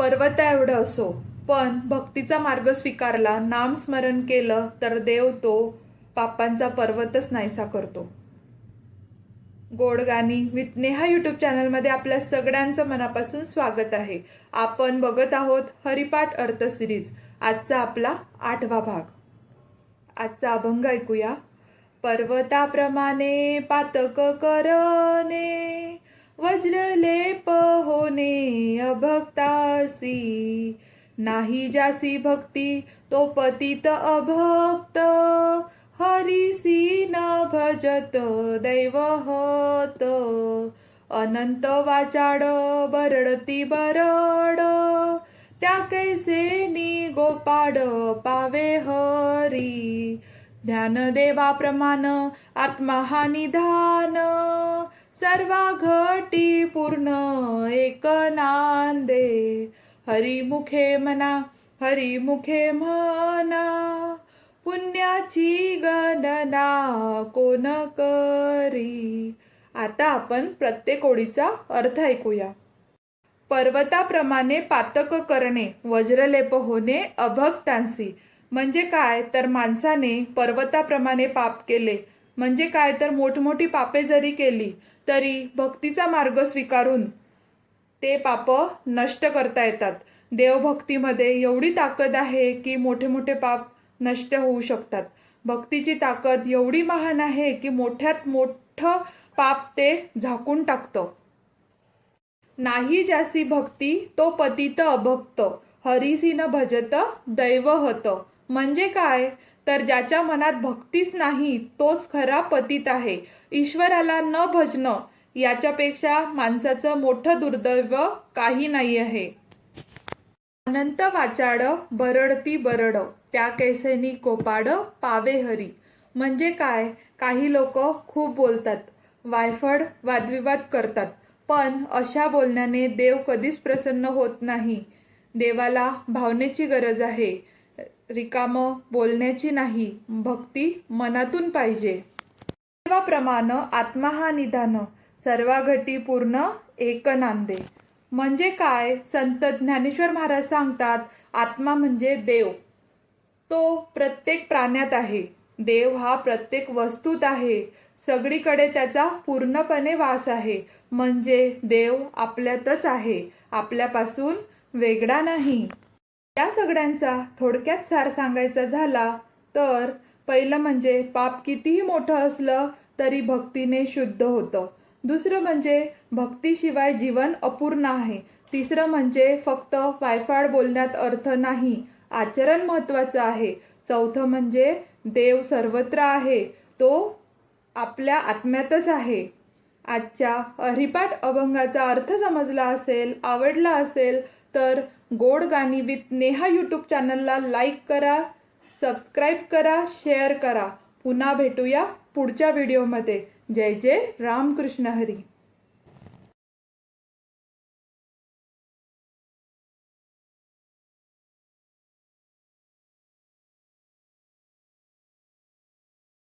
पर्वता एवढं असो. पण भक्तीचा मार्ग स्वीकारला नामस्मरण केलं तर देव तो पापांचा पर्वतच नाहीसा करतो. गोड गाणी विथ नेहा यूट्यूब चॅनलमध्ये आपल्या सगळ्यांचं मनापासून स्वागत आहे. आपण बघत आहोत हरिपाठ अर्थ सिरीज. आजचा आपला आठवा भाग. आजचा अभंग ऐकूया. पर्वताप्रमाणे पातक करणे. वज्रलेप होणे अभक्तासी. नाही जासी भक्ती तो पतित अभक्त. हरिसी न भजत दैवहत. अनंत वाचाड बरडती बरड. त्या कैसे नि गोपाड पावे हरी. ज्ञानदेवाप्रमाण आत्मा हा निधान. सर्व घटी पूर्ण एक नांदे. हरिमुखे म्हणा हरिमुखे म्हणा पुण्याची गणना कोण करी? आता आपण प्रत्येक ओळीचा अर्थ ऐकूया. पर्वताप्रमाणे पातक करणे वज्रलेप होणे अभक्तांसी म्हणजे काय? तर माणसाने पर्वताप्रमाणे पाप केले. म्हणजे काय? तर मोठमोठी पापे जरी केली तरी भक्तीचा मार्ग स्वीकारून ते पाप नष्ट करता येतात. देवभक्तीमध्ये एवढी ताकद आहे की मोठे मोठे पाप नष्ट होऊ शकतात. भक्तीची ताकद एवढी महान आहे की मोठ्यात मोठं पाप ते झाकून टाकतं. नाही जासी भक्ती तो पतित अभक्त. हरिसी न भजत दैवहत म्हणजे काय? तर ज्याच्या मनात भक्तीच नाही तोच खरा पतित आहे. ईश्वराला न भजणं याच्यापेक्षा माणसाचं मोठं दुर्दैव काही नाही आहे. अनंत वाचाड बरडती बरड त्या कैसेनी कोपाड पावे हरी. म्हणजे काय? काही लोक खूप बोलतात वायफड वादविवाद करतात. पण अशा बोलण्याने देव कधीच प्रसन्न होत नाही. देवाला भावनेची गरज आहे. रिकामं बोलण्याची नाही भक्ती मनातून पाहिजे. देवाप्रमाणे आत्मा हा निधान सर्वाघटी पूर्ण एक नांदे म्हणजे काय? संत ज्ञानेश्वर महाराज सांगतात आत्मा म्हणजे देव. तो प्रत्येक प्राण्यात आहे. देव हा प्रत्येक वस्तूत आहे. सगळीकडे त्याचा पूर्णपणे वास आहे. म्हणजे देव आपल्यातच आहे. आपल्यापासून वेगळा नाही. या सगळ्यांचा थोडक्यात सार सांगायचा झाला तर पहिलं म्हणजे पाप कितीही मोठं असलं तरी भक्तीने शुद्ध होतं. दुसरं म्हणजे भक्तीशिवाय जीवन अपूर्ण आहे. तिसरं म्हणजे फक्त वायफाड बोलण्यात अर्थ नाही. आचरण महत्त्वाचं आहे. चौथं म्हणजे देव सर्वत्र आहे. तो आपल्या आत्म्यातच आहे. आजच्या हरिपाठ अभंगाचा अर्थ समजला असेल आवडला असेल तर गोड गाणी विथ नेहा यूट्यूब चॅनलला लाईक करा सबस्क्राईब करा शेअर करा. पुन्हा भेटूया पुढच्या व्हिडिओमध्ये जय जय रामकृष्ण हरी.